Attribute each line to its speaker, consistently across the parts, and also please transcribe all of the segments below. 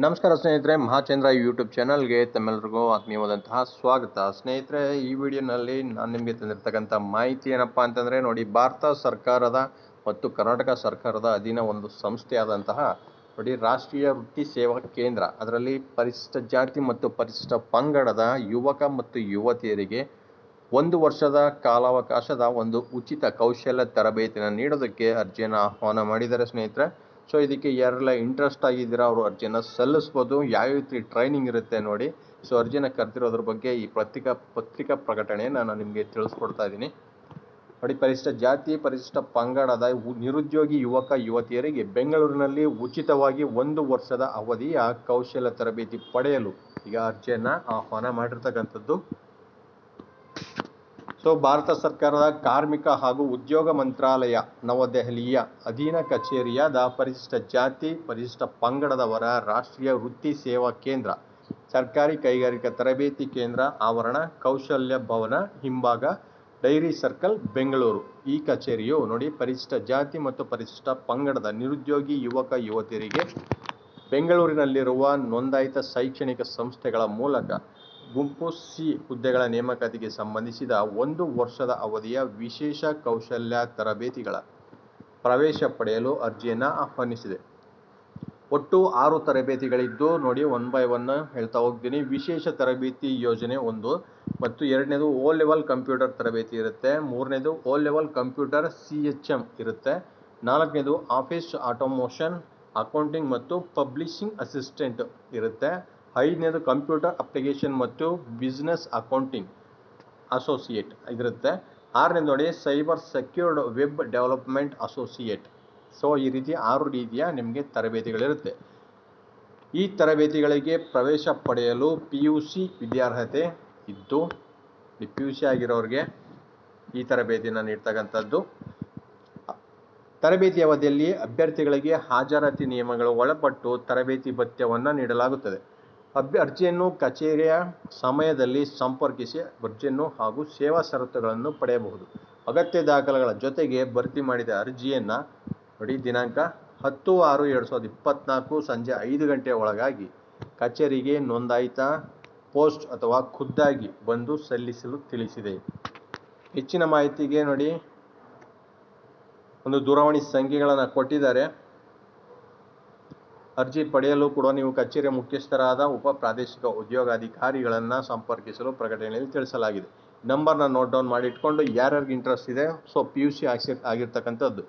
Speaker 1: ನಮಸ್ಕಾರ ಸ್ನೇಹಿತರೆ, ಮಹಾಚಂದ್ರ ಯೂಟ್ಯೂಬ್ ಚಾನಲ್ಗೆ ತಮ್ಮೆಲ್ಲರಿಗೂ ಆತ್ಮೀಯವಾದಂತಹ ಸ್ವಾಗತ. ಸ್ನೇಹಿತರೆ, ಈ ವಿಡಿಯೋನಲ್ಲಿ ನಾನು ನಿಮಗೆ ತಂದಿರ್ತಕ್ಕಂಥ ಮಾಹಿತಿ ಏನಪ್ಪ ಅಂತಂದರೆ, ನೋಡಿ, ಭಾರತ ಸರ್ಕಾರದ ಮತ್ತು ಕರ್ನಾಟಕ ಸರ್ಕಾರದ ಅಧೀನ ಒಂದು ಸಂಸ್ಥೆಯಾದಂತಹ, ನೋಡಿ, ರಾಷ್ಟ್ರೀಯ ವೃತ್ತಿ ಸೇವಾ ಕೇಂದ್ರ. ಅದರಲ್ಲಿ ಪರಿಶಿಷ್ಟ ಜಾತಿ ಮತ್ತು ಪರಿಶಿಷ್ಟ ಪಂಗಡದ ಯುವಕ ಮತ್ತು ಯುವತಿಯರಿಗೆ ಒಂದು ವರ್ಷದ ಕಾಲಾವಕಾಶದ ಒಂದು ಉಚಿತ ಕೌಶಲ್ಯ ತರಬೇತಿಯನ್ನು ನೀಡೋದಕ್ಕೆ ಅರ್ಜಿಯನ್ನು ಆಹ್ವಾನ ಮಾಡಿದ್ದಾರೆ ಸ್ನೇಹಿತರೆ. ಸೊ ಇದಕ್ಕೆ ಯಾರೆಲ್ಲ ಇಂಟ್ರೆಸ್ಟ್ ಆಗಿದ್ದೀರಾ, ಅವರು ಅರ್ಜಿನ ಸಲ್ಲಿಸ್ಬೋದು. ಯಾವ ರೀತಿ ಟ್ರೈನಿಂಗ್ ಇರುತ್ತೆ ನೋಡಿ. ಸೊ ಅರ್ಜಿನ ಕರೆದಿರೋದ್ರ ಬಗ್ಗೆ ಈ ಪತ್ರಿಕಾ ಪತ್ರಿಕಾ ಪ್ರಕಟಣೆ ನಾನು ನಿಮಗೆ ತಿಳಿಸ್ಕೊಡ್ತಾ ಇದ್ದೀನಿ. ನೋಡಿ, ಪರಿಶಿಷ್ಟ ಜಾತಿ, ಪರಿಶಿಷ್ಟ ಪಂಗಡದ ನಿರುದ್ಯೋಗಿ ಯುವಕ, ಯುವತಿಯರಿಗೆ ಬೆಂಗಳೂರಿನಲ್ಲಿ ಉಚಿತವಾಗಿ ಒಂದು ವರ್ಷದ ಅವಧಿಯ ಕೌಶಲ್ಯ ತರಬೇತಿ ಪಡೆಯಲು ಈಗ ಅರ್ಜಿಯನ್ನು ಆಹ್ವಾನ ಮಾಡಿರ್ತಕ್ಕಂಥದ್ದು. ಸೊ ಭಾರತ ಸರ್ಕಾರದ ಕಾರ್ಮಿಕ ಹಾಗೂ ಉದ್ಯೋಗ ಮಂತ್ರಾಲಯ ನವದೆಹಲಿಯ ಅಧೀನ ಕಚೇರಿಯಾದ ಪರಿಶಿಷ್ಟ ಜಾತಿ, ಪರಿಶಿಷ್ಟ ಪಂಗಡದವರ ರಾಷ್ಟ್ರೀಯ ವೃತ್ತಿ ಸೇವಾ ಕೇಂದ್ರ, ಸರ್ಕಾರಿ ಕೈಗಾರಿಕಾ ತರಬೇತಿ ಕೇಂದ್ರ, ಆವರಣ, ಕೌಶಲ್ಯ ಭವನ, ಹಿಂಭಾಗ, ಡೈರಿ ಸರ್ಕಲ್, ಬೆಂಗಳೂರು. ಈ ಕಚೇರಿಯು ನೋಡಿ ಪರಿಶಿಷ್ಟ ಜಾತಿ ಮತ್ತು ಪರಿಶಿಷ್ಟ ಪಂಗಡದ ನಿರುದ್ಯೋಗಿ ಯುವಕ, ಯುವತಿಯರಿಗೆ ಬೆಂಗಳೂರಿನಲ್ಲಿರುವ ನೋಂದಾಯಿತ ಶೈಕ್ಷಣಿಕ ಸಂಸ್ಥೆಗಳ ಮೂಲಕ ಗುಂಪು ಸಿ ಹುದ್ದೆಗಳ ನೇಮಕಾತಿಗೆ ಸಂಬಂಧಿಸಿದ ಒಂದು ವರ್ಷದ ಅವಧಿಯ ವಿಶೇಷ ಕೌಶಲ್ಯ ತರಬೇತಿಗಳ ಪ್ರವೇಶ ಪಡೆಯಲು ಅರ್ಜಿಯನ್ನು ಆಹ್ವಾನಿಸಿದೆ. ಒಟ್ಟು ಆರು ತರಬೇತಿಗಳಿದ್ದು ನೋಡಿ ಒನ್ ಬೈ ಒನ್ ಹೇಳ್ತಾ ಹೋಗ್ತೀನಿ. ವಿಶೇಷ ತರಬೇತಿ ಯೋಜನೆ ಒಂದು ಮತ್ತು ಎರಡನೇದು ಓ ಲೆವೆಲ್ ಕಂಪ್ಯೂಟರ್ ತರಬೇತಿ ಇರುತ್ತೆ. ಮೂರನೇದು O level computer C H M ಇರುತ್ತೆ. ನಾಲ್ಕನೇದು ಆಫೀಸ್ ಆಟೋಮೋಷನ್, ಅಕೌಂಟಿಂಗ್ ಮತ್ತು ಪಬ್ಲಿಷಿಂಗ್ ಅಸಿಸ್ಟೆಂಟ್ ಇರುತ್ತೆ. ಐದನೇದು ಕಂಪ್ಯೂಟರ್ ಅಪ್ಲಿಕೇಶನ್ ಮತ್ತು ಬಿಸ್ನೆಸ್ ಅಕೌಂಟಿಂಗ್ ಅಸೋಸಿಯೇಟ್ ಇದಿರುತ್ತೆ. ಆರನೇದು ನೋಡಿ cyber secured web development associate. So, ಈ ರೀತಿ ಆರು ರೀತಿಯ ನಿಮಗೆ ತರಬೇತಿಗಳಿರುತ್ತೆ. ಈ ತರಬೇತಿಗಳಿಗೆ ಪ್ರವೇಶ ಪಡೆಯಲು ಪಿ ಯು ಸಿ ವಿದ್ಯಾರ್ಹತೆ ಇದ್ದು ಪಿ ಯು ಸಿ ಆಗಿರೋರಿಗೆ ಈ ತರಬೇತಿಯನ್ನು ನೀಡ್ತಕ್ಕಂಥದ್ದು. ತರಬೇತಿ ಅವಧಿಯಲ್ಲಿ ಅಭ್ಯರ್ಥಿಗಳಿಗೆ ಹಾಜರಾತಿ ನಿಯಮಗಳು ಒಳಪಟ್ಟು ತರಬೇತಿ ಭತ್ಯವನ್ನು ನೀಡಲಾಗುತ್ತದೆ. ಅಭ್ಯ ಅರ್ಜಿಯನ್ನು ಕಚೇರಿಯ ಸಮಯದಲ್ಲಿ ಸಂಪರ್ಕಿಸಿ ಅರ್ಜಿಯನ್ನು ಹಾಗೂ ಸೇವಾ ಷರತ್ತುಗಳನ್ನು ಪಡೆಯಬಹುದು. ಅಗತ್ಯ ದಾಖಲೆಗಳ ಜೊತೆಗೆ ಭರ್ತಿ ಮಾಡಿದ ಅರ್ಜಿಯನ್ನು ನೋಡಿ, ದಿನಾಂಕ ಹತ್ತು ಆರು ಎರಡು ಸಾವಿರದ ಇಪ್ಪತ್ತ್ನಾಲ್ಕು ಸಂಜೆ ಐದು ಗಂಟೆ ಒಳಗಾಗಿ ಕಚೇರಿಗೆ ನೋಂದಾಯಿತ ಪೋಸ್ಟ್ ಅಥವಾ ಖುದ್ದಾಗಿ ಬಂದು ಸಲ್ಲಿಸಲು ತಿಳಿಸಿದೆ. ಹೆಚ್ಚಿನ ಮಾಹಿತಿಗೆ ನೋಡಿ, ಒಂದು ದೂರವಾಣಿ ಸಂಖ್ಯೆಗಳನ್ನು ಕೊಟ್ಟಿದ್ದಾರೆ. ಅರ್ಜಿ ಪಡೆಯಲು ಕೂಡ ನೀವು ಕಚೇರಿಯ ಮುಖ್ಯಸ್ಥರಾದ ಉಪ ಪ್ರಾದೇಶಿಕ ಉದ್ಯೋಗಾಧಿಕಾರಿಗಳನ್ನು ಸಂಪರ್ಕಿಸಲು ಪ್ರಕಟಣೆಯಲ್ಲಿ ತಿಳಿಸಲಾಗಿದೆ. ನಂಬರ್ನ ನೋಟ್ ಡೌನ್ ಮಾಡಿ ಇಟ್ಕೊಂಡು ಯಾರ್ಯಾರಿಗೆ ಇಂಟ್ರೆಸ್ಟ್ ಇದೆ ಸೊ ಪಿ ಯು ಸಿ ಆಗಿ ಆಗಿರ್ತಕ್ಕಂಥದ್ದು.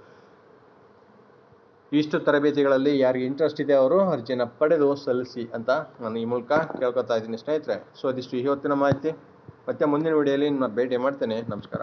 Speaker 1: ಇಷ್ಟು ತರಬೇತಿಗಳಲ್ಲಿ ಯಾರಿಗೆ ಇಂಟ್ರೆಸ್ಟ್ ಇದೆ ಅವರು ಅರ್ಜಿನ ಪಡೆದು ಸಲ್ಲಿಸಿ ಅಂತ ನಾನು ಈ ಮೂಲಕ ಕೇಳ್ಕೊತಾ ಇದ್ದೀನಿ ಸ್ನೇಹಿತರೆ. ಸೊ ಇದಿಷ್ಟು ಇವತ್ತಿನ ಮಾಹಿತಿ. ಮತ್ತೆ ಮುಂದಿನ ವಿಡಿಯೋಲಿ ನಾನು ಭೇಟಿ ಮಾಡ್ತೇನೆ. ನಮಸ್ಕಾರ.